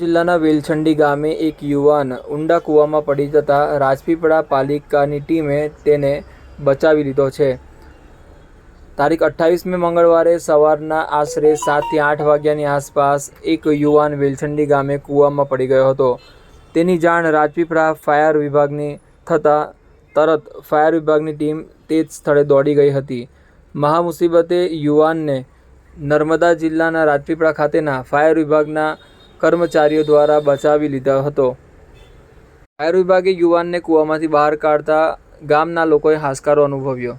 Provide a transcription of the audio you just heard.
જિલ્લાના વેલછંડી ગામે એક યુવાન ઊંડા કૂવામાં પડી જતા રાજપીપળા પાલિકાની ટીમે તેને બચાવી લીધો છે. તારીખ અઠ્ઠાવીસમી મંગળવારે સવારના આશરે સાતથી આઠ વાગ્યાની આસપાસ એક યુવાન વેલછંડી ગામે કૂવામાં પડી ગયો હતો. તેની જાણ રાજપીપળા ફાયર વિભાગની થતાં તરત ફાયર વિભાગની ટીમ તે જ સ્થળે દોડી ગઈ હતી. મહામુસીબતે યુવાનને નર્મદા જિલ્લાના રાજપીપળા ખાતેના ફાયર વિભાગના કર્મચારીઓ દ્વારા બચાવી લીધો હતો. ફાયર વિભાગે યુવાનને કૂવામાંથી બહાર કાઢતા ગામના લોકોએ હાશકારો અનુભવ્યો.